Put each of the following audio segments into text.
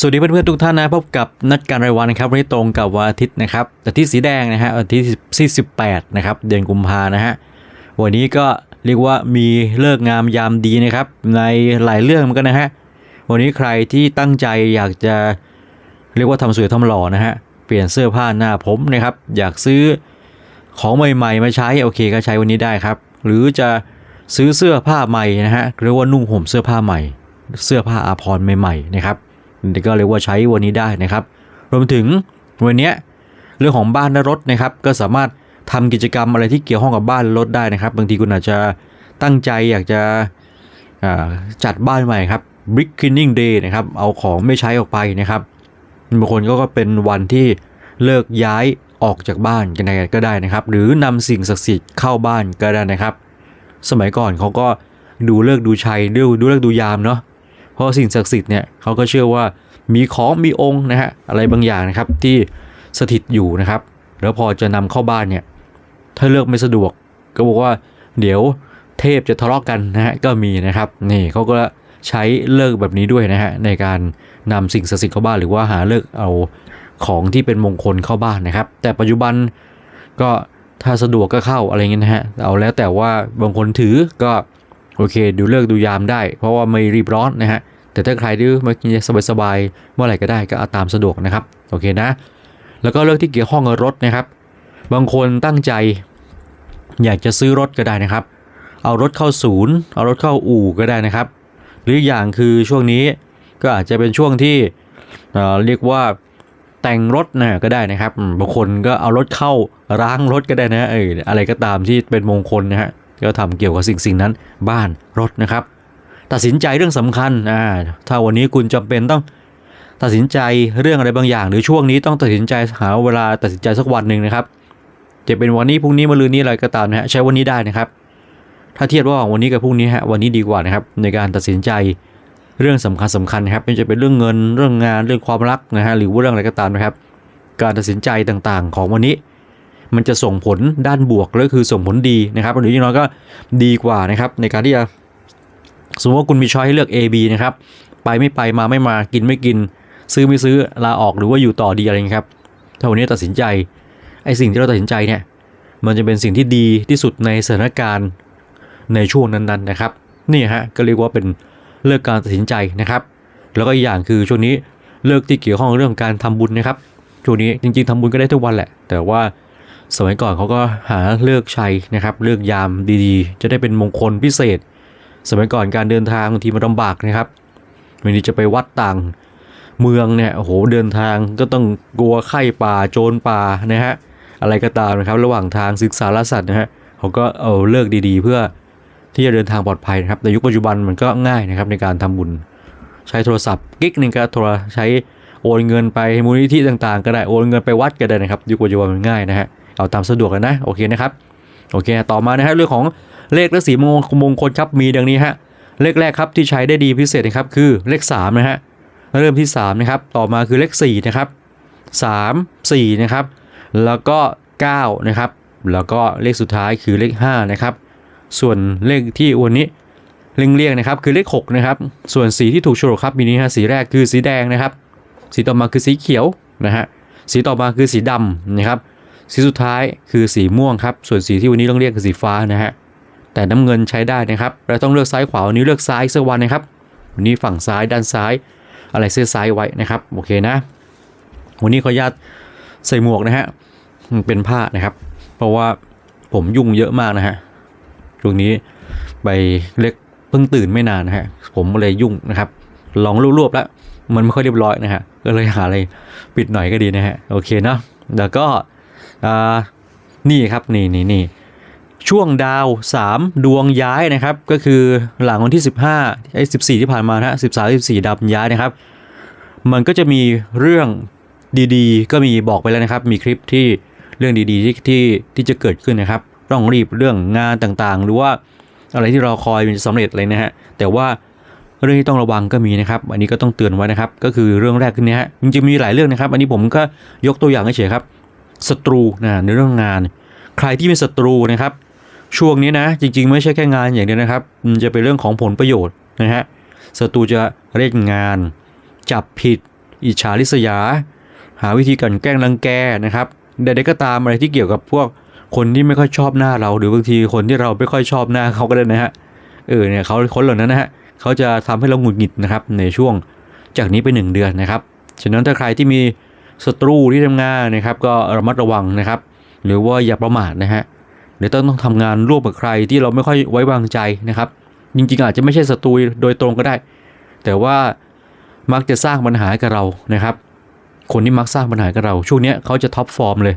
สวัสดีเพื่อนๆทุกท่านนะพบกับนัดการรายวันนะครับวันนี้ตรงกับวันอาทิตย์นะครับอาทิตย์สีแดงนะฮะวันที่ที่18นะครับเดือนกุมภานะฮะวันนี้ก็เรียกว่ามีเลิกงามยามดีนะครับ ในหลายเรื่องเหมือนกันนะฮะวันนี้ใครที่ตั้งใจอยากจะเรียกว่าทำสวยทำหล่อนะฮะเปลี่ยนเสื้อผ้าหน้าผมนะครับ อยากซื้อของใหม่ๆมาใช้โอเคก็ใช้วันนี้ได้ครับ หรือจะซื้อเสื้อผ้าใหม่นะฮะหรือว่านุ่งห่มเสื้อผ้าใหม่ เสื้อผ้าอาภรณ์ใหม่ๆนะครับ ก็เรียกว่าใช้วันนี้ได้นะครับ รวมถึงวันนี้เรื่องของบ้านและรถนะครับ ก็สามารถทำกิจกรรมอะไรที่เกี่ยวข้องกับบ้านและรถได้นะครับ บางทีคุณอาจจะตั้งใจอยากจะจัดบ้านใหม่ครับ brick cleaning day นะครับ เอาของไม่ใช้ออกไปนะครับบางคนก็เป็นวันที่เลิกย้ายออกจากบ้านกันไก็ได้นะครับ หรือนำสิ่งศักดิ์สิทธิ์เข้าบ้านก็ได้นะครับ สมัยก่อนเขาก็ดูเลิกดูชัยดูดูเลิกดูยามเนาะ เพราะสิ่งศักดิ์สิทธิ์เนี่ยเขาก็เชื่อว่ามีของมีองค์นะฮะอะไรบางอย่างนะครับที่สถิตอยู่นะครับ แล้วพอจะนำเข้าบ้านเนี่ยถ้าเลือกไม่สะดวก ก็บอกว่าเดี๋ยวเทพจะทะเลาะกันนะฮะก็มีนะครับนี่เขาก็ใช้เลิกแบบนี้ด้วยนะฮะในการนำสิ่งศักดิ์สิทธิ์เข้าบ้านหรือว่าหาเลิกเอาของที่เป็นมงคลเข้าบ้านนะครับ แต่ปัจจุบันก็ถ้าสะดวกก็เข้าอะไรเงี้ยนะฮะเอาแล้วแต่ว่าบางคนถือก็ โอเค ดูเลิกดูยามได้ เพราะว่าไม่รีบร้อนนะฮะแต่ถ้าใครดื้อมากินสบายๆเมื่อไหร่ก็ได้ก็เอาตามสะดวกนะครับโอเคนะ แล้วก็เรื่องที่เกี่ยวข้องกับรถนะครับ บางคนตั้งใจ อยากจะซื้อรถก็ได้นะครับ เอารถเข้าศูนย์ เอารถเข้าอู่ก็ได้นะครับ หรืออย่างคือช่วงนี้ก็อาจจะเป็นช่วงที่เเรียกว่าแต่งรถนะก็ได้นะครับบางคนก็เอารถเข้าล้างรถก็ได้นะเอออะไรก็ตามที่เป็นมงคลนะฮะ ก็ทำเกี่ยวกับสิ่งสิ่งนั้นบ้านรถนะครับ ตัดสินใจเรื่องสำคัญอ่าถ้าวันนี้คุณจำเป็นต้องตัดสินใจเรื่องอะไรบางอย่าง หรือช่วงนี้ต้องตัดสินใจหาเวลาตัดสินใจสักวันหนึ่งนะครับ จะเป็นวันนี้พรุ่งนี้มะรืนนี้อะไรก็ตามนะฮะใช้วันนี้ได้นะครับ ถ้าเทียบระหว่างวันนี้กับพรุ่งนี้ฮะวันนี้ดีกว่านะครับ ในการตัดสินใจเรื่องสำคัญสำคัญนะครับไม่ว่าจะเป็นเรื่องเงินเรื่องงานเรื่องความรักนะฮะหรือว่าเรื่องอะไรก็ตามนะครับ การตัดสินใจต่างๆ ของวันนี้ มันจะส่งผลด้านบวกและคือส่งผลดีนะครับหรืออย่างน้อยก็ดีกว่านะครับในการที่จะสมมติว่าคุณมีช้อยให้เลือก A B นะครับไปไม่ไปมาไม่มากินไม่กิน ซื้อไม่ซื้อลาออกหรือว่าอยู่ต่อดีอะไรอย่างนี้ยครับถ้าวันนี้ตัดสินใจไอ้สิ่งที่เราตัดสินใจเนี่ยมันจะเป็นสิ่งที่ดีที่สุดในสถานการณ์ในช่วงนั้นๆนะครับนี่ฮะก็เรียกว่าเป็นเลือกการตัดสินใจนะครับ แล้วก็อีกอย่างคือช่วงนี้เลือกที่เกี่ยวข้องเรื่องการทำบุญนะครับช่วงนี้จริงๆทำบุญก็ได้ทุกวันแหละ แต่ว่า สมัยก่อนเขาก็หาเลือกใชัยนะครับ เลือกยามดีๆ จะได้เป็นมงคลพิเศษ สมัยก่อนการเดินทางบางทีมันลำบากนะครับบางทีจะไปวัดต่างเมืองเนี่ยโอ้โหเดินทางก็ต้องกลัวไข้ป่าโจรป่านะฮะอะไรก็ตามนะครับ ระหว่างทางศึกษาลสัตว์นะฮะเขาก็เอาเลิกดีๆ เพื่อที่จะเดินทางปลอดภัยนะครับในยุคปัจจุบันมันก็ง่ายนะครับในการทำบุญ ใช้โทรศัพท์กิ๊กหนึ่งก็โทรใช้โอนเงินไปมูลนิธิต่างๆ ก็ได้โอนเงินไปวัดก็ได้นะครับ ยุคปัจจุบันมันง่ายนะฮะ เอาตามสะดวกกันนะโอเคนะครับโอเค ต่อมานะฮะเรื่องของเลขและสีมงมงคลครับมีดังนี้ฮะเลขแรกครับที่ใช้ได้ดีพิเศษนะครับคือเลข3นะฮะเริ่มที่3นะครับต่อมาคือเลข4นะครับ3 4นะครับแล้วก็9นะครับแล้วก็เลขสุดท้ายคือเลข5นะครับส่วนเลขที่วันนี้เลี่ยงๆนะครับคือเลข6นะครับส่วนสีที่ถูกโฉลกครับมีนี้ฮะสีแรกคือสีแดงนะครับ สีต่อมาคือสีเขียวนะฮะสีต่อมาคือสีดำนะครับ สีสุดท้ายคือสีม่วงครับ ส่วนสีที่วันนี้ต้องเรียกคือสีฟ้านะฮะ แต่น้ำเงินใช้ได้นะครับ เราต้องเลือกซ้ายขวาวันนี้เลือกซ้ายสักวันนะครับ วันนี้ฝั่งซ้ายด้านซ้าย อะไรเสื้อซ้ายไว้นะครับ โอเคนะ วันนี้ขออนุญาตใส่หมวกนะฮะ เป็นผ้านะครับ เพราะว่าผมยุ่งเยอะมากนะฮะ ช่วงนี้ไปเล็กเพิ่งตื่นไม่นานนะฮะ ผมเลยยุ่งนะครับ ลองรวบๆแล้ว มันไม่ค่อยเรียบร้อยนะฮะ ก็เลยหาอะไรปิดหน่อยก็ดีนะฮะ โอเคเนาะ แล้วก็ นี่ครับนี่นี่นี่ช่วงดาว 3 ดวงย้ายนะครับ ก็คือหลังวันที่ 15ไอ้14 ที่ผ่านมานะฮะ13 14ดาวย้ายนะครับ มันก็จะมีเรื่องดีๆ ก็มีบอกไปแล้วนะครับ มีคลิปที่เรื่องดีๆที่ที่ที่จะเกิดขึ้นนะครับต้องรีบเรื่องงานต่างๆ หรือว่าอะไรที่เรอคอยมันจะสำเร็จอะไรนะฮะแต่ว่าเรื่องที่ต้องระวังก็มีนะครับ อันนี้ก็ต้องเตือนไว้นะครับ ก็คือเรื่องแรกขึ้นนี้ฮะจริงๆมีหลายเรื่องนะครับ อันนี้ผมก็ยกตัวอย่างเฉยๆครับ ศัตรูนะในเรื่องงาน ใครที่เป็นศัตรูนะครับ ช่วงนี้นะจริง ๆ ไม่ใช่แค่งานอย่างเดียวนะครับมันจะเป็นเรื่องของผลประโยชน์นะฮะศัตรูจะเล่นงาน จับผิด อิจฉาริษยา หาวิธีกันแกล้งรังแกนะครับใดๆก็ตามอะไรที่เกี่ยวกับพวกคนที่ไม่ค่อยชอบหน้าเรา หรือบางทีคนที่เราไม่ค่อยชอบหน้าเขาก็ได้นะฮะเออเนี่ยเขาคนเหล่านั้นนะฮะเขาจะทำให้เราหงุดหงิดนะครับในช่วงจากนี้ไปหนึ่งเดือนนะครับฉะนั้นถ้าใครที่มี ศัตรูที่ทำงานนะครับ ก็ระมัดระวังนะครับ หรือว่าอย่าประมาทนะฮะเดี๋ยวต้องต้องทำงานร่วมกับใครที่เราไม่ค่อยไว้วางใจนะครับ จริงๆ อาจจะไม่ใช่ศัตรูโดยตรงก็ได้ แต่ว่ามักจะสร้างปัญหาให้กับเรานะครับ คนที่มักสร้างปัญหาให้กับเรา ช่วงนี้เขาจะท็อปฟอร์มเลย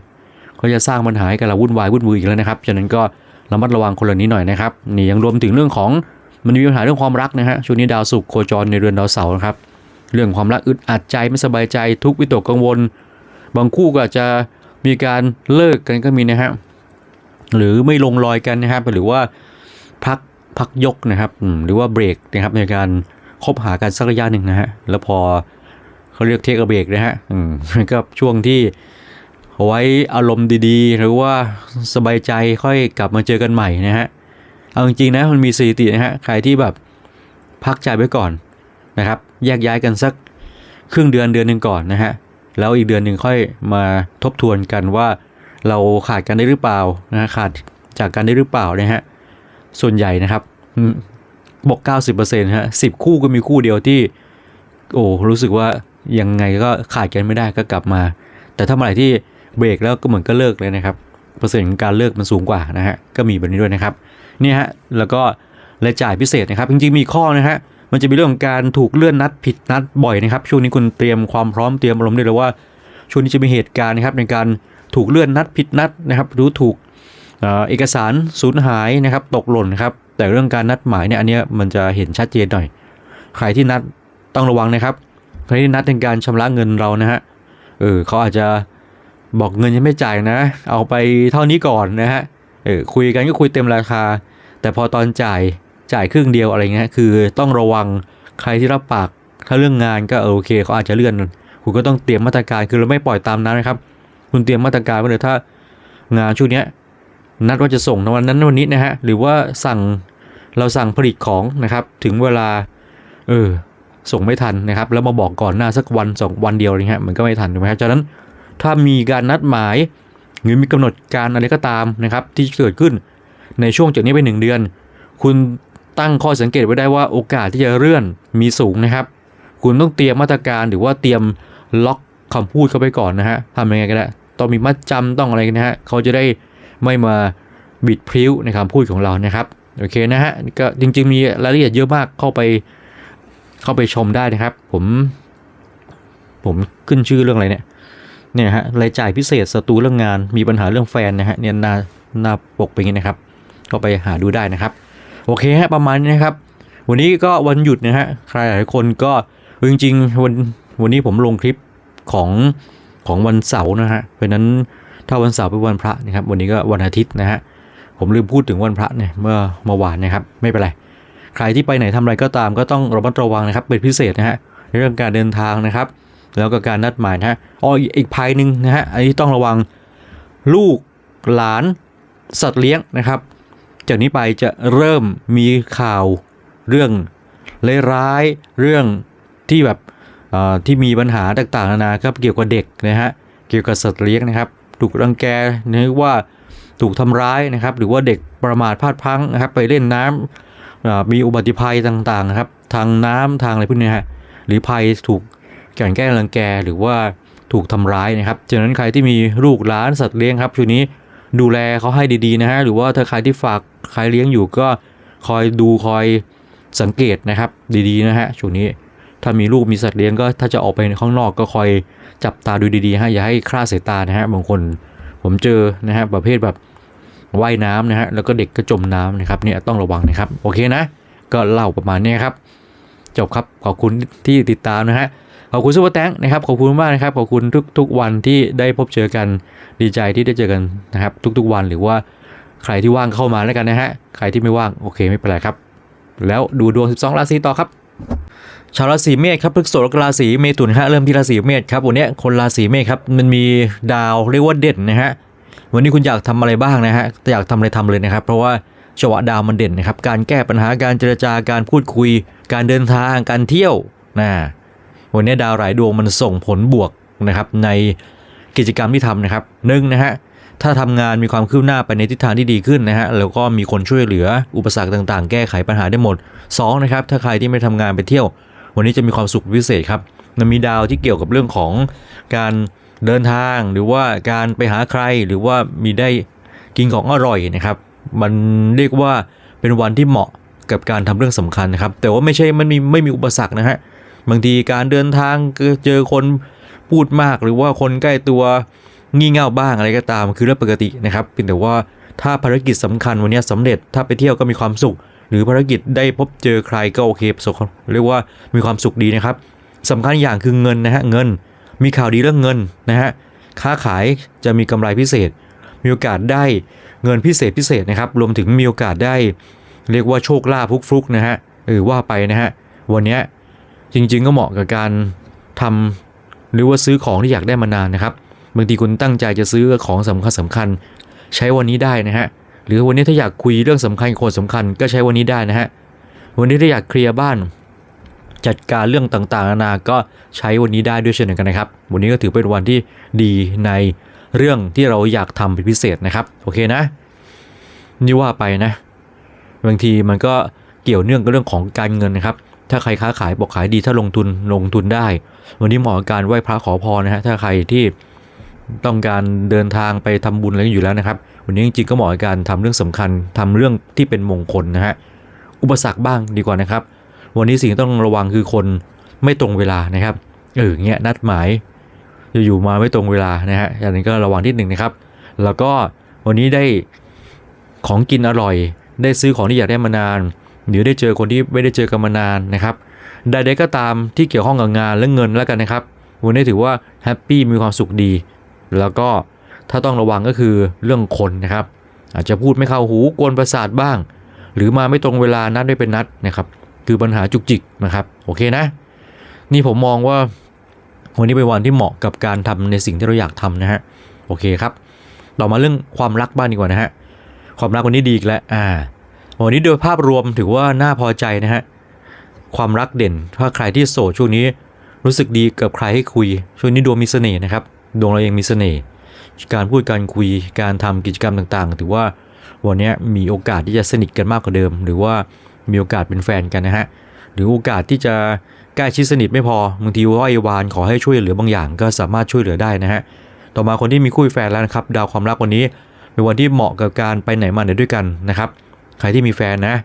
เขาจะสร้างปัญหาให้กับเราวุ่นวายวุ่นวายอีกแล้วนะครับฉะนั้นก็ระมัดระวังคนเหล่านี้หน่อยนะครับนี่ยังรวมถึงเรื่องของมันมีปัญหาเรื่องความรักนะฮะช่วงนี้ดาวศุกร์โคจรในเรือนดาวเสาร์นะครับ เรื่องความรักอึดอัดใจไม่สบายใจทุกวิตกกังวล บางคู่ก็อาจจะมีการเลิกกันก็มีนะฮะหรือไม่ลงรอยกันนะครับ หรือว่าพักพักยกนะครับหรือว่าเบรกนะครับในการคบหากันสักระยะหนึ่งนะฮะแล้วพอเขาเรียกเทคเบรกนะฮะอืมก็ช่วงที่ไว้อารมณ์ดีๆ หรือว่าสบายใจค่อยกลับมาเจอกันใหม่นะฮะเอาจริงๆนะมันมีสถิตินะฮะใครที่แบบพักใจไว้ก่อนนะครับ แยกย้ายกันสักครึ่งเดือนเดือนหนึ่งก่อนนะฮะแล้วอีกเดือนหนึ่งค่อยมาทบทวนกันว่า เราขาดกันได้หรือเปล่านะฮะขาดจากกันได้หรือเปล่านะฮะส่วนใหญ่นะครับอืมบอก 90%ฮะสิบคู่ก็มีคู่เดียวที่ โอ้รู้สึกว่ายังไงก็ขาดกันไม่ได้ก็กลับมา แต่ถ้าเมื่อไหร่ที่เบรกแล้วก็เหมือนก็เลิกเลยนะครับเปอร์เซ็นต์ของการเลิกมันสูงกว่านะฮะก็มีแบบนี้ด้วยนะครับนี่ฮะแล้วก็รายจ่ายพิเศษนะครับ จริงๆมีข้อนะฮะ มันจะมีเรื่องของการถูกเลื่อนนัดผิดนัดบ่อยนะครับช่วงนี้คุณเตรียมความพร้อมเตรียมอารมณ์ได้เลยว่าช่วงนี้จะมีเหตุการณ์นะครับในการถูกเลื่อนนัดผิดนัดนะครับหรือถูกเอกสารสูญหายนะครับตกหล่นนะครับแต่เรื่องการนัดหมายเนี่ยอันเนี้ยมันจะเห็นชัดเจนหน่อย ใครที่นัดต้องระวังนะครับใครที่นัดในการชำระเงินเรานะฮะเออเขาอาจจะบอกเงินยังไม่จ่ายนะ เอาไปเท่านี้ก่อนนะฮะเออคุยกันก็คุยเต็มราคา แต่พอตอนจ่าย จ่ายครึ่งเดียวอะไรเงี้ยคือต้องระวังใครที่รับปาก ถ้าเรื่องงานก็โอเคเขาอาจจะเลื่อน คุณก็ต้องเตรียมมาตรการคือเราไม่ปล่อยตามนั้นนะครับ คุณเตรียมมาตรการไว้เลยถ้างานช่วงนี้นัดว่าจะส่งในวันนั้นวันนี้นะฮะหรือว่าสั่งเราสั่งผลิตของนะครับ ถึงเวลา เออส่งไม่ทันนะครับ แล้วมาบอกก่อนหน้าสักวันสองวันเดียวอะไรเงี้ยมันก็ไม่ทันถูกไหมครับฉะนั้นถ้ามีการนัดหมายหรือมีกำหนดการอะไรก็ตามนะครับ ที่เกิดขึ้นในช่วงจากนี้ไปหนึ่งเดือน คุณ ตั้งข้อสังเกตไว้ได้ว่าโอกาสที่จะเลื่อนมีสูงนะครับ คุณต้องเตรียมมาตรการหรือว่าเตรียมล็อกคำพูดเข้าไปก่อนนะฮะทำยังไงก็ได้ต้องมีมัดจำต้องอะไรกันนะฮะเขาจะได้ไม่มาบิดพริ้วในคำพูดของเรานะครับโอเคนะฮะก็จริงๆมีรายละเอียดเยอะมากเข้าไปเข้าไปชมได้นะครับ ผมผมขึ้นชื่อเรื่องอะไรเนี่ยเนี่ยฮะรายจ่ายพิเศษศัตรูเรื่องงานมีปัญหาเรื่องแฟนนะฮะเนี่ยหน้าหน้าปกเป็นอย่างนี้นะครับ ก็ไปหาดูได้นะครับ โอเคฮะประมาณนี้นะครับ วันนี้ก็วันหยุดนะฮะใครหลายคนก็จริงๆวันวันนี้ผมลงคลิปของของวันเสาร์นะฮะเพราะนั้นถ้าวันเสาร์เป็นวันพระนะครับ วันนี้ก็วันอาทิตย์นะฮะผมลืมพูดถึงวันพระเนี่ยเมื่อเมื่อวานนะครับ ไม่เป็นไรใครที่ไปไหนทำอะไรก็ตามก็ต้องระมัดระวังนะครับ เป็นพิเศษนะฮะในเรื่องการเดินทางนะครับ แล้วก็การนัดหมายนะฮะอ๋ออีกอีกภัยหนึ่งนะฮะอันนี้ต้องระวังลูกหลานสัตว์เลี้ยงนะครับ จากนี้ไปจะเริ่มมีข่าวเรื่องร้ายเรื่องที่แบบที่มีปัญหาต่างๆนานาครับเกี่ยวกับเด็กนะฮะเกี่ยวกับสัตว์เลี้ยงนะครับ ถูกรังแกหรือว่าถูกทำร้ายนะครับ หรือว่าเด็กประมาทพลาดพลั้งนะครับ ไปเล่นน้ำอ่ามีอุบัติภัยต่างๆนะครับ ทางน้ำทางอะไรพวกนี้ฮะหรือภัยถูกกลั่นแกล้งรังแกหรือว่าถูกทำร้ายนะครับฉะนั้นใครที่มีลูกหลานสัตว์เลี้ยงครับช่วงนี้ ดูแลเขาให้ดีๆนะฮะหรือว่าถ้าใครที่ฝากใครเลี้ยงอยู่ก็คอยดูคอยสังเกตนะครับ ดีๆนะฮะช่วงนี้ถ้ามีลูกมีสัตว์เลี้ยงก็ถ้าจะออกไปข้างนอกก็คอยจับตาดูดีๆฮะอย่าให้คลาดสายตานะฮะบางคนผมเจอนะฮะประเภทแบบว่ายน้ำนะฮะแล้วก็เด็กก็จมน้ำนะครับเนี่ยต้องระวังนะครับโอเคนะ ก็เล่าประมาณนี้ครับ จบครับขอบคุณที่ติดตามนะฮะ ขอบคุณซูเปอร์แตงนะครับขอบคุณมากนะครับขอบคุณทุกๆวันที่ได้พบเจอกันดีใจที่ได้เจอกันนะครับทุกๆวันหรือว่าใครที่ว่างเข้ามาแล้วกันนะฮะใครที่ไม่ว่างโอเคไม่เป็นไรครับ แล้วดูดวง 12 ราศีต่อครับชาวราศีเมษครับพฤกษกราศีเมถุนฮะเริ่มที่ราศีเมษครับวันนี้คนราศีเมษครับมันมีดาวเรียกว่าเด่นนะฮะวันนี้คุณอยากทำอะไรบ้างนะฮะอยากทำอะไรทำเลยนะครับเพราะว่าจังหวะดาวมันเด่นนะครับการแก้ปัญหาการเจรจาการพูดคุย การเดินทางการเที่ยวนะ วันนี้ดาวหลายดวงมันส่งผลบวกนะครับในกิจกรรมที่ทำนะครับหนึ่งนะฮะถ้าทำงานมีความคืบหน้าไปในทิศทางที่ดีขึ้นนะฮะแล้วก็มีคนช่วยเหลืออุปสรรคต่างๆ แก้ไขปัญหาได้หมดสองนะครับถ้าใครที่ไม่ทำงานไปเที่ยว วันนี้จะมีความสุขพิเศษครับมันมีดาวที่เกี่ยวกับเรื่องของการเดินทางหรือว่าการไปหาใครหรือว่ามีได้กินของอร่อยนะครับ มันเรียกว่าเป็นวันที่เหมาะกับการทำเรื่องสำคัญนะครับ แต่ว่าไม่ใช่มันมีไม่มีอุปสรรคนะฮะ บางทีการเดินทางเจอคนพูดมากหรือว่าคนใกล้ตัวงี่เง่าบ้างอะไรก็ตามคือเรื่องปกตินะครับเพียงแต่ว่าถ้าภารกิจสำคัญวันนี้สำเร็จถ้าไปเที่ยวก็มีความสุข หรือภารกิจได้พบเจอใครก็โอเคประสบเรียกว่ามีความสุขดีนะครับสำคัญอย่างคือเงินนะฮะเงิน มีข่าวดีเรื่องเงินนะฮะค้าขายจะมีกำไรพิเศษ มีโอกาสได้เงินพิเศษพิเศษนะครับ รวมถึงมีโอกาสได้ เรียกว่าโชคลาภฟลุกๆนะฮะเออว่าไปนะฮะวันนี้ จริง ๆ ก็เหมาะกับการทำหรือว่าซื้อของที่อยากได้มานานนะครับบางทีคุณตั้งใจจะซื้อของสำคัญสำคัญ ใช้วันนี้ได้นะฮะหรือวันนี้ถ้าอยากคุยเรื่องสำคัญคนสำคัญ ก็ใช้วันนี้ได้นะฮะวันนี้ถ้าอยากเคลียร์บ้าน จัดการเรื่องต่างๆนานาก็ใช้วันนี้ได้ด้วยเช่นเดียวกันนะครับ วันนี้ก็ถือเป็นวันที่ดีในเรื่องที่เราอยากทำเป็นพิเศษนะครับโอเคนะ นี่ว่าไปนะบางทีมันก็เกี่ยวเนื่องกับเรื่องของการเงินนะครับ ถ้าใครค้าขายบอกขายดีถ้าลงทุนลงทุนได้ วันนี้เหมาะกับการไหว้พระขอพรนะฮะถ้าใครที่ต้องการเดินทางไปทำบุญอะไรอยู่แล้วนะครับ วันนี้จริงๆก็เหมาะกับการทำเรื่องสำคัญทำเรื่องที่เป็นมงคลนะฮะอุปสรรคบ้างดีกว่านะครับ วันนี้สิ่งที่ต้องระวังคือคนไม่ตรงเวลานะครับเออเงี้ยนัดหมายอยู่ๆมาไม่ตรงเวลานะฮะอันนี้ก็ระวังนิดหนึ่งนะครับ แล้วก็วันนี้ได้ของกินอร่อย ได้ซื้อของที่อยากได้มานาน หรือได้เจอคนที่ไม่ได้เจอกันมานานนะครับใดๆก็ตามที่เกี่ยวข้องกับงานและเงินแล้วกันนะครับวันนี้ถือว่าแฮปปี้มีความสุขดี แล้วก็ถ้าต้องระวังก็คือเรื่องคนนะครับ อาจจะพูดไม่เข้าหูกวนประสาทบ้าง หรือมาไม่ตรงเวลานัดไม่เป็นนัดนะครับ คือปัญหาจุกจิกนะครับ โอเคนะ นี่ผมมองว่า วันนี้เป็นวันที่เหมาะกับการทำในสิ่งที่เราอยากทำนะฮะโอเคครับ ต่อมาเรื่องความรักบ้างดีกว่านะฮะความรักวันนี้ดีอีกแล้วอ่า วันนี้โดยภาพรวมถือว่าน่าพอใจนะฮะ ความรักเด่น ถ้าใครที่โสดช่วงนี้รู้สึกดีกับใครให้คุย ช่วงนี้ดวงมีเสน่ห์นะครับ ดวงเราเองมีเสน่ห์ การพูดการคุย การทำกิจกรรมต่างๆ ถือว่าวันนี้มีโอกาสที่จะสนิทกันมากกว่าเดิม หรือว่ามีโอกาสเป็นแฟนกันนะฮะ หรือโอกาสที่จะใกล้ชิดสนิทไม่พอ บางทีว่าไอวานขอให้ช่วยเหลือบางอย่างก็สามารถช่วยเหลือได้นะฮะ ต่อมาคนที่มีคู่แฟนแล้วนะครับ ดาวความรักวันนี้เป็นวันที่เหมาะกับการไปไหนมาไหนด้วยกันนะครับ ใครที่มีแฟนนะ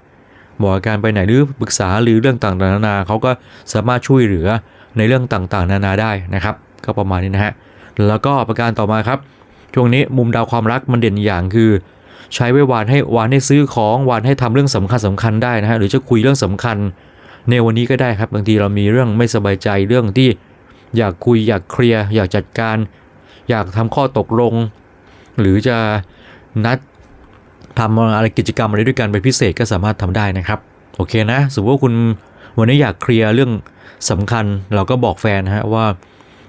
เหมาะกับการไปไหนหรือปรึกษาหรือเรื่องต่างๆนานาเขาก็สามารถช่วยเหลือในเรื่องต่างๆ นานาได้นะครับ ก็ประมาณนี้นะฮะแล้วก็ประการต่อมาครับช่วงนี้มุมดาวความรักมันเด่นอย่างคือ ใช้ไว้วานให้วานให้ซื้อของวานให้ทำเรื่องสำคัญสำคัญได้นะฮะหรือจะคุยเรื่องสำคัญ ในวันนี้ก็ได้ครับบางทีเรามีเรื่องไม่สบายใจเรื่องที่อยากคุยอยากเคลียร์อยากจัดการ อยากทำข้อตกลง หรือจะนัด ทำอะไรกิจกรรมอะไรด้วยกันเป็นพิเศษก็สามารถทำได้นะครับ โอเคนะ สมมติว่าคุณวันนี้อยากเคลียร์เรื่องสำคัญ เราก็บอกแฟนนะฮะว่า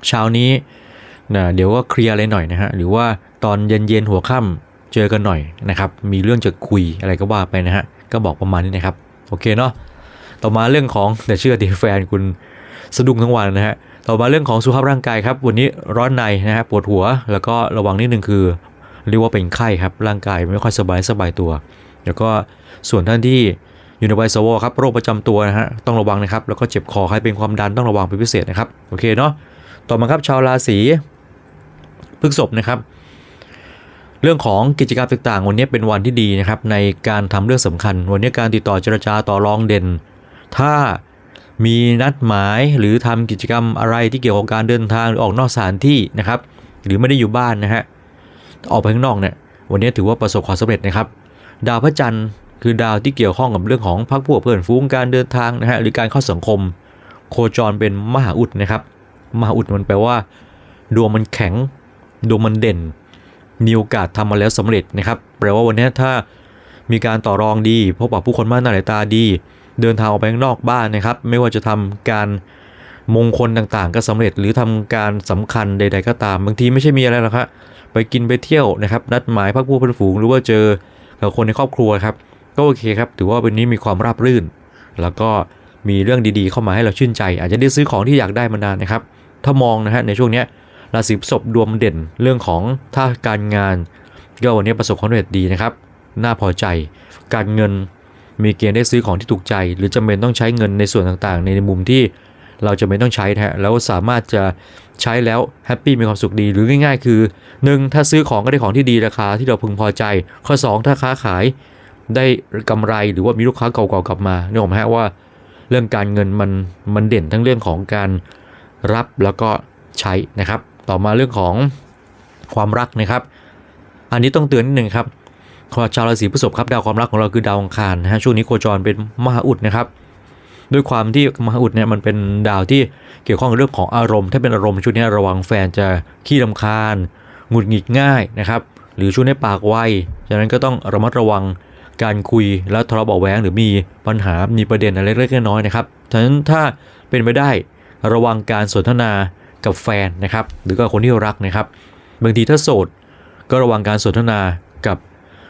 เช้านี้นะเดี๋ยวก็เคลียร์อะไรหน่อยนะฮะหรือว่าตอนเย็นๆหัวค่ำเจอกันหน่อยนะครับ มีเรื่องจะคุยอะไรก็ว่าไปนะฮะก็บอกประมาณนี้นะครับ โอเคเนาะต่อมาเรื่องของแต่เชื่อดีแฟนคุณสะดุ้งทั้งวันนะฮะต่อมาเรื่องของสุขภาพร่างกายครับ วันนี้ร้อนในนะฮะปวดหัวแล้วก็ระวังนิดนึงคือ เรียกว่าเป็นไข้ครับ ร่างกายไม่ค่อยสบายสบายตัว แล้วก็ส่วนท่านที่อยู่ในวัยสวครับโรคประจำตัวนะฮะต้องระวังนะครับ แล้วก็เจ็บคอใครเป็นความดันต้องระวังเป็นพิเศษนะครับโอเคเนาะต่อมาครับชาวราศีพฤษภนะครับ เรื่องของกิจกรรมต่างๆ วันนี้เป็นวันที่ดีนะครับ ในการทำเรื่องสำคัญ วันนี้การติดต่อเจรจาต่อรองเด่น ถ้ามีนัดหมายหรือทำกิจกรรมอะไรที่เกี่ยวกับการเดินทางหรือออกนอกสถานที่นะครับ หรือไม่ได้อยู่บ้านนะฮะ ออกไปข้างนอกเนี่ยวันนี้ถือว่าประสบความสำเร็จนะครับ ดาวพระจันทร์คือดาวที่เกี่ยวข้องกับเรื่องของพักพวกเพื่อนฝูงการเดินทางนะฮะหรือการเข้าสังคม โคจรเป็นมหาอุดนะครับ มหาอุดมันแปลว่า ดวงมันแข็ง ดวงมันเด่น มีโอกาสทำมาแล้วสำเร็จนะครับแปลว่าวันนี้ถ้ามีการต่อรองดีพบปะผู้คนมากหน้าหลายตาดี เดินทางออกไปข้างนอกบ้านนะครับ ไม่ว่าจะทำการมงคลต่างๆ ก็สำเร็จหรือทำการสำคัญใด ๆ ก็ตาม บางทีไม่ใช่มีอะไรหรอกครับ ไปกินไปเที่ยวนะครับนัดหมายพักพวกเพื่อนฝูงหรือว่าเจอกับคนในครอบครัวครับก็โอเคครับถือว่าวันนี้มีความราบรื่น แล้วก็มีเรื่องดีๆ เข้ามาให้เราชื่นใจ อาจจะได้ซื้อของที่อยากได้มานานนะครับ ถ้ามองนะฮะในช่วงนี้ราศีพฤษภดวงเด่นเรื่องของท่าการงานก็วันนี้ประสบความสำเร็จดีนะครับ น่าพอใจ การเงินมีเกณฑ์ได้ซื้อของที่ถูกใจ หรือจำเป็นต้องใช้เงินในส่วนต่างๆ ในมุมที่ เราจะไม่ต้องใช้นะฮะแล้วสามารถจะใช้แล้วแฮปปี้มีความสุขดี หรือง่ายๆ คือ 1. ถ้าซื้อของก็ได้ของที่ดีราคาที่เราพึงพอใจ ข้อ 2 ถ้าค้าขายได้กำไรหรือว่ามีลูกค้าเก่าๆกลับมาเนี่ยผมฮะว่า เรื่องการเงินมันมันเด่นทั้งเรื่องของการรับแล้วก็ใช้นะครับ ต่อมาเรื่องของความรักนะครับ อันนี้ต้องเตือนนิดหนึ่งครับชาวราศีพฤษภครับดาวความรักของเราคือดาวอังคารนะฮะช่วงนี้โคจรเป็นมหาอุดนะครับ ด้วยความที่มหาอุดเนี่ยมันเป็นดาวที่เกี่ยวข้องกับเรื่องของอารมณ์ ถ้าเป็นอารมณ์ช่วงนี้ระวังแฟนจะขี้รำคาญหงุดหงิดง่ายนะครับ หรือช่วงนี้ปากไวฉะนั้นก็ต้องระมัดระวังการคุยแล้วทะเลาะเบาแวงหรือมีปัญหา มีประเด็นอะไรเล็กๆน้อยๆนะครับ ฉะนั้นถ้าเป็นไปได้ระวังการสนทนากับแฟนนะครับ หรือกับคนที่รักนะครับ บางทีถ้าโสดก็ระวังการสนทนากับ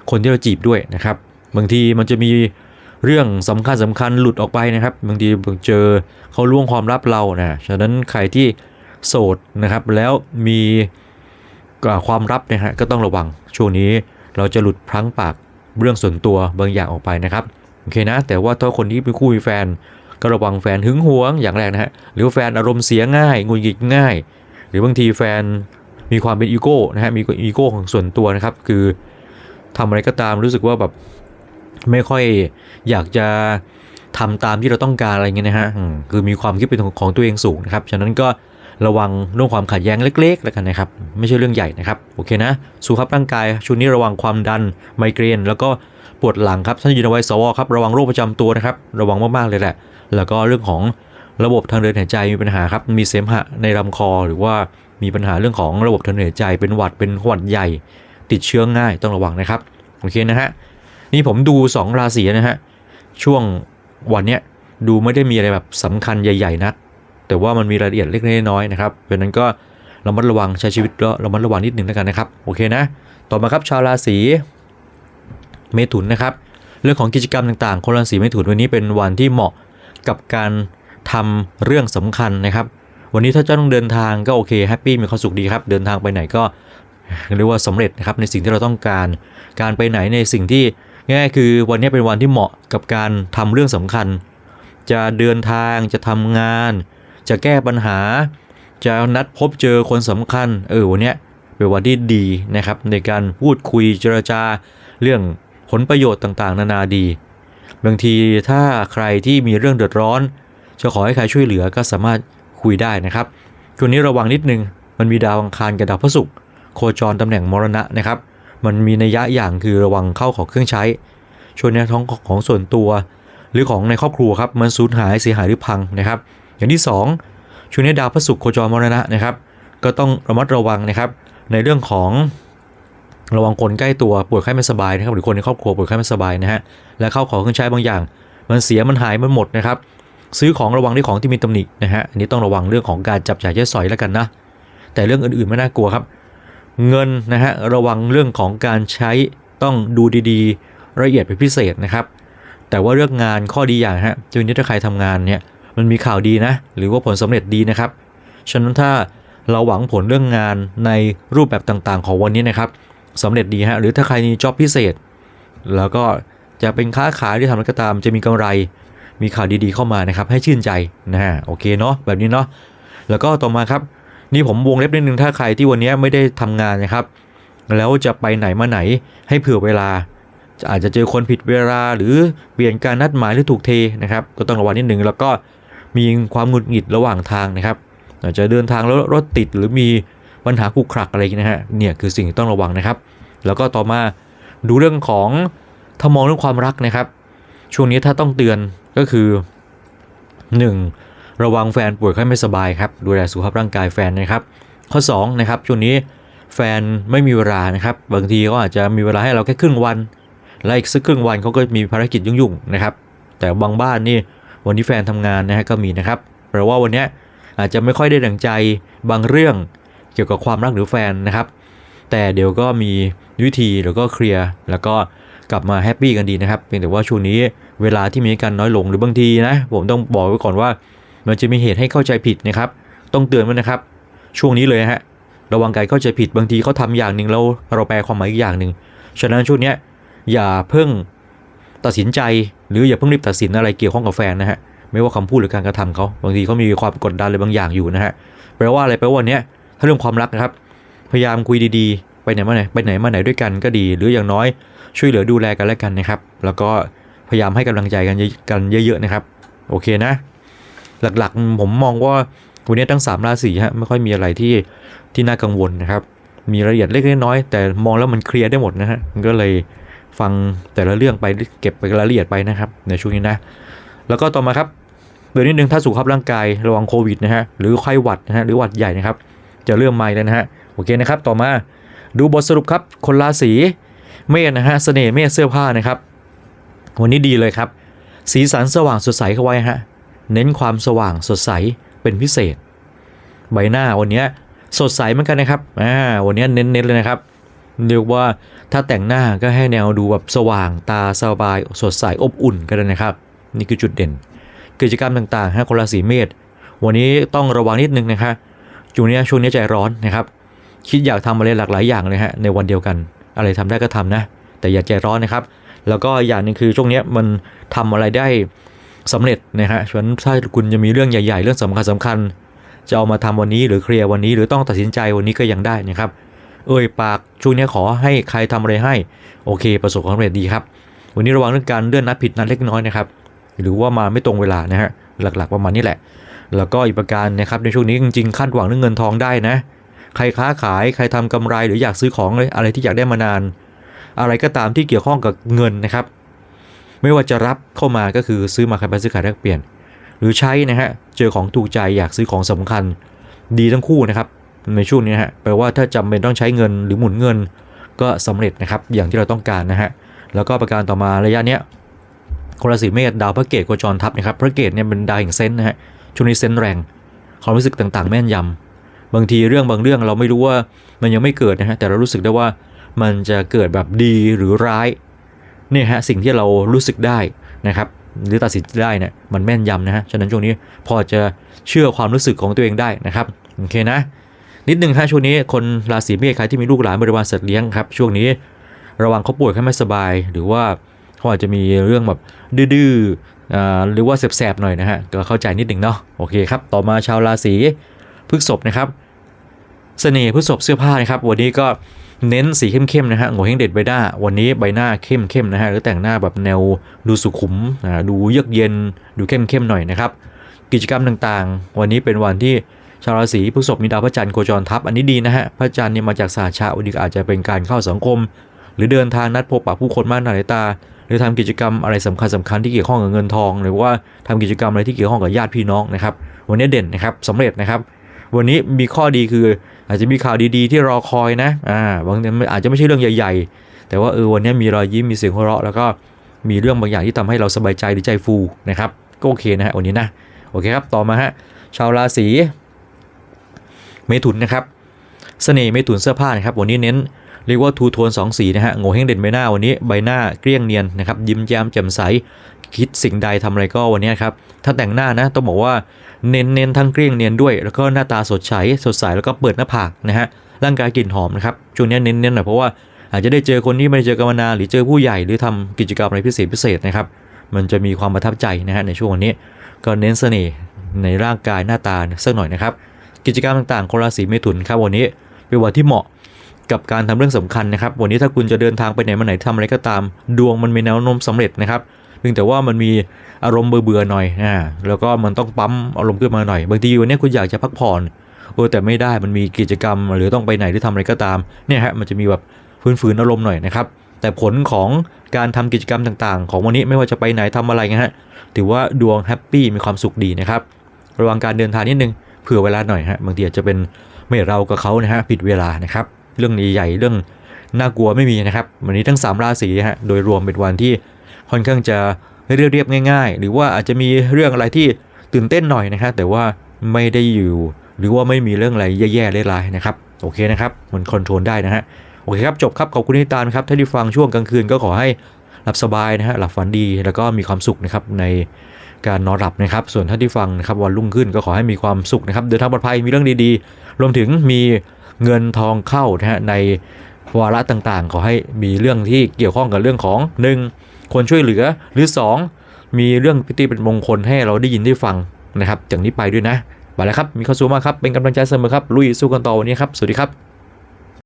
คนที่เราจีบด้วยนะครับ บางทีมันจะมี เรื่องสำคัญสำคัญหลุดออกไปนะครับบางทีเจอเขาล่วงความลับเรานะฉะนั้นใครที่โสดนะครับ แล้วมีความลับนะฮะก็ต้องระวังช่วงนี้เราจะหลุดพลั้งปากเรื่องส่วนตัวบางอย่างออกไปนะครับโอเคนะ แต่ว่าถ้าคนที่เป็นคู่มีแฟน ก็ระวังแฟนหึงหวงอย่างแรกนะฮะหรือแฟนอารมณ์เสียง่ายงุดหงิดง่าย หรือบางทีแฟนมีความเป็นอีโก้นะฮะมีอีโก้ของส่วนตัวนะครับ คือทำอะไรก็ตามรู้สึกว่าแบบ ไม่ค่อยอยากจะทำตามที่เราต้องการอะไรเงี้ยนะฮะคือมีความคิดเป็นของตัวเองสูงนะครับ ฉะนั้นก็ระวังเรื่องความขัดแย้งเล็กๆแล้วกันนะครับ ไม่ใช่เรื่องใหญ่นะครับ โอเคนะ สุขภาพร่างกายช่วงนี้ระวังความดันไมเกรน แล้วก็ปวดหลังครับท่านอยู่ในวัยสวครับ ระวังโรคประจำตัวนะครับ ระวังมากๆเลยแหละ แล้วก็เรื่องของระบบทางเดินหายใจมีปัญหาครับ มีเสมหะในลำคอ หรือว่ามีปัญหาเรื่องของระบบทางเดินหายใจ เป็นหวัด เป็นหวัดใหญ่ ติดเชื้อง่าย ต้องระวังนะครับ โอเคนะฮะ นี่ผมดู 2 ราศีนะฮะ ช่วงวันเนี้ยดูไม่ได้มีอะไรแบบสำคัญใหญ่ ๆนัก แต่ว่ามันมีรายละเอียดเล็กๆน้อยๆนะครับเพราะนั้นก็ระมัดระวังใช้ชีวิตก็ระมัดระวังนิดนึงแล้วกันนะครับ โอเคนะ ต่อมาครับชาวราศีเมถุนนะครับ เรื่องของกิจกรรมต่างๆ คนราศีเมถุนวันนี้เป็นวันที่เหมาะกับการทำเรื่องสำคัญนะครับ วันนี้ถ้าเจ้าต้องเดินทางก็โอเคแฮปปี้มีความสุขดีครับ เดินทางไปไหนก็เรียกว่าสำเร็จนะครับในสิ่งที่เราต้องการ การไปไหนในสิ่งที่ ง่ายๆคือวันนี้เป็นวันที่เหมาะกับการทำเรื่องสำคัญ จะเดินทางจะทำงาน จะแก้ปัญหา จะนัดพบเจอคนสำคัญ เออวันนี้เป็นวันที่ดีนะครับ ในการพูดคุยเจรจาเรื่องผลประโยชน์ต่างๆ นานาดี บางทีถ้าใครที่มีเรื่องเดือดร้อน จะขอให้ใครช่วยเหลือก็สามารถคุยได้นะครับช่วงนี้ระวังนิดนึงมันมีดาวอังคารกับดาวพฤหัสโคจรตำแหน่งมรณะนะครับ มันมีนัยยะอย่างคือระวังเข้าของเครื่องใช้ช่วงนี้ท้องของส่วนตัว หรือของในครอบครัวครับมันสูญหายเสียหายหรือพังนะครับ อย่างที่ 2ช่วงนี้ดาวพฤหัสโคจรมรณะนะครับ ก็ต้องระมัดระวังนะครับ ในเรื่องของระวังคนใกล้ตัวป่วยไข้ไม่สบายนะครับหรือคนในครอบครัวป่วยไข้ไม่สบายนะฮะและเข้าของเครื่องใช้บางอย่าง มันเสียมันหายมันหมดนะครับ ซื้อของระวังด้วยของที่มีตำหนินะฮะอันนี้ต้องระวังเรื่องของการจับจ่ายใช้สอยแล้วกันนะแต่เรื่องอื่นๆไม่น่ากลัวครับ เงินนะฮะระวังเรื่องของการใช้ต้องดูดีๆ ละเอียดเป็นพิเศษนะครับ แต่ว่าเรื่องงานข้อดีอย่างฮะจนนี้ถ้าใครทำงานเนี่ยมันมีข่าวดีนะ หรือว่าผลสำเร็จดีนะครับ ฉะนั้นถ้าเราหวังผลเรื่องงานในรูปแบบต่างๆ ของวันนี้นะครับสำเร็จดีฮะหรือถ้าใครมีจ็อบพิเศษ แล้วก็จะเป็นค้าขายหรือทำอะไรก็ตาม จะมีกำไร มีข่าวดีๆเข้ามานะครับ ให้ชื่นใจนะฮะโอเคเนาะแบบนี้เนาะแล้วก็ต่อมาครับ นี่ผมวงเล็บนิดนึงถ้าใครที่วันนี้ไม่ได้ทำงานนะครับ แล้วจะไปไหนมาไหนให้เผื่อเวลา อาจจะเจอคนผิดเวลาหรือเปลี่ยนการนัดหมายหรือถูกเทนะครับ ก็ต้องระวังนิดนึงแล้วก็มีความหงุดหงิดระหว่างทางนะครับอาจจะเดินทางแล้วรถติดหรือมีปัญหาขุกขักอะไรอย่างนี้นะฮะเนี่ยคือสิ่งที่ต้องระวังนะครับ แล้วก็ต่อมาดูเรื่องของถ้ามองเรื่องความรักนะครับ ช่วงนี้ถ้าต้องเตือนก็คือ 1. ระวังแฟนป่วยไข้ไม่สบายครับ ดูแลสุขภาพร่างกายแฟนนะครับ ข้อ2นะครับช่วงนี้แฟนไม่มีเวลานะครับ บางทีก็อาจจะมีเวลาให้เราแค่ครึ่งวันและอีกสักครึ่งวันเขาก็มีภารกิจยุ่งๆนะครับ แต่บางบ้านนี่วันที่แฟนทำงานนะฮะก็มีนะครับแปลว่าวันนี้อาจจะไม่ค่อยได้ดังใจบางเรื่องเกี่ยวกับความรักหรือแฟนนะครับ แต่เดี๋ยวก็มีวิธีแล้วก็เคลียร์แล้วก็กลับมาแฮปปี้กันดีนะครับเพียงแต่ว่าช่วงนี้เวลาที่มีกันน้อยลงหรือบางทีนะผมต้องบอกไว้ก่อนว่า มันจะมีเหตุให้เข้าใจผิดนะครับ ต้องเตือนไว้นะครับ ช่วงนี้เลยฮะระวังการเข้าใจผิดบางทีเขาทำอย่างหนึ่งแล้วเราแปลความหมายอีกอย่างหนึ่งฉะนั้นช่วงนี้อย่าเพิ่งตัดสินใจ หรืออย่าเพิ่งรีบตัดสินอะไรเกี่ยวข้องกับแฟนนะฮะไม่ว่าคำพูดหรือการกระทำเขาบางทีเขามีความกดดันอะไรบางอย่างอยู่นะฮะแปลว่าอะไรแปลว่าเนี้ยถ้าเรื่องความรักนะครับ พยายามคุยดีๆ ไปไหนมาไหนไปไหนมาไหนด้วยกันก็ดี หรืออย่างน้อยช่วยเหลือดูแลกันและกันนะครับ แล้วก็พยายามให้กำลังใจกันเยอะกันเยอะๆนะครับ โอเคนะ หลักๆ ผมมองว่าวันนี้ทั้ง3ราศีฮะไม่ค่อยมีอะไรที่ที่น่ากังวลนะครับ มีรายละเอียดเล็กน้อยแต่มองแล้วมันเคลียร์ได้หมดนะฮะก็เลยฟังแต่ละเรื่องไปเก็บไปรายละเอียดไปนะครับ ในช่วงนี้นะ แล้วก็ต่อมาครับเดือนนิดนึงถ้าสุขภาพร่างกายระวังโควิดนะฮะหรือไข้หวัดนะฮะหรือหวัดใหญ่นะครับ จะเริ่มใหม่แล้วนะฮะโอเคนะครับ ต่อมาดูบทสรุปครับ คนราศีเมษนะฮะเสน่ห์เมษเสื้อผ้านะครับ วันนี้ดีเลยครับ สีสันสว่างสดใสเข้าไว้ฮะ เน้นความสว่างสดใสเป็นพิเศษ ใบหน้าวันนี้สดใสเหมือนกันนะครับอ่าวันนี้เน้นๆเลยนะครับเรียกว่าถ้าแต่งหน้าก็ให้แนวดูแบบสว่างตาสบายสดใสอบอุ่นกันเลยนะครับ นี่คือจุดเด่น กิจกรรมต่างๆฮะคนราศีเมษวันนี้ต้องระวังนิดนึงนะคะช่วงนี้ช่วงนี้ใจร้อนนะครับ คิดอยากทำอะไรหลากหลายอย่างเลยฮะในวันเดียวกัน อะไรทำได้ก็ทำนะ แต่อย่าใจร้อนนะครับ แล้วก็อย่างหนึงคือช่วงนี้มันทำอะไรได้ สำเร็จนะฮะฉะนั้นถ้าคุณจะมีเรื่องใหญ่ ๆ เรื่องสำคัญสำคัญ จะเอามาทำวันนี้หรือเคลียร์วันนี้หรือต้องตัดสินใจวันนี้ก็ยังได้นะครับ เอ่ยปากช่วงนี้ขอให้ใครทำอะไรให้ โอเค ประสบความสำเร็จดีครับ วันนี้ระวังเรื่องการเลื่อนนัดผิดนัดเล็กน้อยนะครับ หรือว่ามาไม่ตรงเวลานะฮะหลักๆประมาณนี้แหละ แล้วก็อีกประการนะครับในช่วงนี้จริงๆคาดหวังเรื่องเงินทองได้นะ ใครค้าขายใครทำกำไรหรืออยากซื้อของเลยอะไรที่อยากได้มานาน อะไรก็ตามที่เกี่ยวข้องกับเงินนะครับ ไม่ว่าจะรับเข้ามาก็คือซื้อมาขายไปซื้อขายแลกเปลี่ยน หรือใช้นะฮะเจอของถูกใจอยากซื้อของสำคัญ ดีทั้งคู่นะครับในช่วงนี้ฮะแปลว่าถ้าจำเป็นต้องใช้เงินหรือหมุนเงิน ก็สำเร็จนะครับอย่างที่เราต้องการนะฮะแล้วก็ประการต่อมาระยะเนี้ยคนราศีเมษดาวพระเกตโคจรทับนะครับพระเกตเนี่ยเป็นดาวแห่งเซนส์นะฮะช่วงนี้เซนส์แรงความรู้สึกต่างๆ แม่นยำบางทีเรื่องบางเรื่องเราไม่รู้ว่ามันยังไม่เกิดนะฮะแต่เรารู้สึกได้ว่ามันจะเกิดแบบดีหรือร้าย เนี่ยฮะสิ่งที่เรารู้สึกได้นะครับหรือตัดสินได้เนี่ยมันแม่นยำนะฮะฉะนั้นช่วงนี้พอจะเชื่อความรู้สึกของตัวเองได้นะครับโอเคนะ นิดหนึ่งฮะช่วงนี้คนราศีเมษใครที่มีลูกหลานบริวารสัตว์เลี้ยงครับช่วงนี้ระวังเขาป่วยเขาไม่สบาย หรือว่าเขาอาจจะมีเรื่องแบบดื้อๆอ่าหรือว่าแสบๆหน่อยนะฮะก็เข้าใจนิดหนึ่งเนาะโอเคครับต่อมาชาวราศีพฤษภนะครับ เสน่ห์พฤษภเสื้อผ้านะครับ วันนี้ก็ เน้นสีเข้มๆนะฮะโงเฮงเด็ดใบหน้า วันนี้ใบหน้าเข้มๆนะฮะหรือแต่งหน้าแบบแนวดูสุขุมดูเยือกเย็น ดูเข้มๆหน่อยนะครับ กิจกรรมต่างๆ วันนี้เป็นวันที่ชาวราศีพฤษภมีดาวพระจันทร์โคจรทับอันนี้ดีนะฮะพระจันทร์เนี่ยมาจากสาชาวันนี้ก็อาจจะเป็นการเข้าสังคม หรือเดินทางนัดพบปะผู้คนมากหน้าหลายตา หรือทำกิจกรรมอะไรสำคัญสำคัญที่เกี่ยวข้องกับเงินทอง หรือว่าทำกิจกรรมอะไรที่เกี่ยวข้องกับญาติพี่น้องนะครับ วันนี้เด่นนะครับสำเร็จนะครับ วันนี้มีข้อดีคือ อาจจะมีข่าวดีๆที่รอคอยนะอ่าบางทีอาจจะไม่ใช่เรื่องใหญ่ๆ แต่ว่าเออวันนี้มีรอยยิ้มมีเสียงหัวเราะแล้วก็มีเรื่องบางอย่างที่ทำให้เราสบายใจหรือใจฟูนะครับก็โอเคนะฮะวันนี้นะโอเคครับต่อมาฮะชาวราศีเมถุนนะครับเสน่ห์เมถุนเสื้อผ้านะครับวันนี้เน้นเรียกว่าทูโทนสองสีนะฮะโง่เฮงเด่นใบหน้าวันนี้ใบหน้าเกลี้ยงเนียนนะครับยิ้มแย้มแจ่มใส คิดสิ่งใดทำอะไรก็วันนี้ครับ ถ้าแต่งหน้านะต้องบอกว่าเน้นเน้นทั้งเกลี้ยงเนียนด้วย แล้วก็หน้าตาสดใสสดใสแล้วก็เปิดหน้าผากนะฮะร่างกายกลิ่นหอมนะครับช่วงนี้เน้นเน้นหน่อยเพราะว่าอาจจะได้เจอคนที่ไม่ได้เจอกันมานานหรือเจอผู้ใหญ่หรือทำกิจกรรมอะไรพิเศษพิเศษนะครับ มันจะมีความประทับใจนะฮะในช่วงวันนี้ ก็เน้นเสน่ห์ในร่างกายหน้าตาสักหน่อยนะครับ กิจกรรมต่างๆคนราศีเมถุนครับวันนี้เป็นวันที่เหมาะกับการทำเรื่องสำคัญนะครับ วันนี้ถ้าคุณจะเดินทางไปไหนมาไหนทำอะไรก็ตาม ดวงมันมีแนวโน้มสำเร็จนะครับ เพียงแต่ว่ามันมีอารมณ์เบื่อๆหน่อยอ่าแล้วก็มันต้องปั๊มอารมณ์ขึ้นมาหน่อย บางทีวันนี้คุณอยากจะพักผ่อนเออแต่ไม่ได้มันมีกิจกรรมหรือต้องไปไหนหรือทำอะไรก็ตามเนี่ยฮะมันจะมีแบบฟื้นๆอารมณ์หน่อยนะครับแต่ผลของการทำกิจกรรมต่างๆ ของวันนี้ไม่ว่าจะไปไหนทำอะไรนะฮะถือว่าดวงแฮปปี้มีความสุขดีนะครับระวังการเดินทางนิดนึงเผื่อเวลาหน่อยฮะบางทีอาจจะเป็นไม่เรากับเขานะฮะผิดเวลานะครับเรื่องใหญ่ๆเรื่องน่ากลัวไม่มีนะครับ วันนี้ทั้ง 3 ราศีฮะโดยรวมเป็นวันที่ ค่อนข้างจะเรียบๆง่าย ๆ หรือว่าอาจจะมีเรื่องอะไรที่ตื่นเต้นหน่อยนะครับแต่ว่าไม่ได้อยู่ หรือว่าไม่มีเรื่องอะไรแย่ๆเร้ายๆนะครับโอเคนะครับมันคอนโทรลได้นะฮะโอเคครับจบครับขอบคุณที่ติดตามครับถ้าที่ฟังช่วงกลางคืนก็ขอให้หลับสบายนะฮะหลับฝันดีแล้วก็มีความสุขนะครับในการนอนหลับนะครับ ส่วนท่านที่ฟังนะครับวันรุ่งขึ้นก็ขอให้มีความสุขนะครับเดินทางปลอดภัยมีเรื่องดีๆ รวมถึงมีเงินทองเข้านะฮะในวาระต่างๆ ขอให้มีเรื่องที่เกี่ยวข้องกับเรื่องของ 1. ควรช่วยเหลือ หรือ 2. มีเรื่องพิธีเป็นมงคลให้เราได้ยินได้ฟังนะครับจากนี้ไปด้วยนะไปแล้วครับมีข้อสูงมากครับเป็นกำลังใจเสมอครับลุยสู้กันต่อวันนี้ครับสวัสดีครับ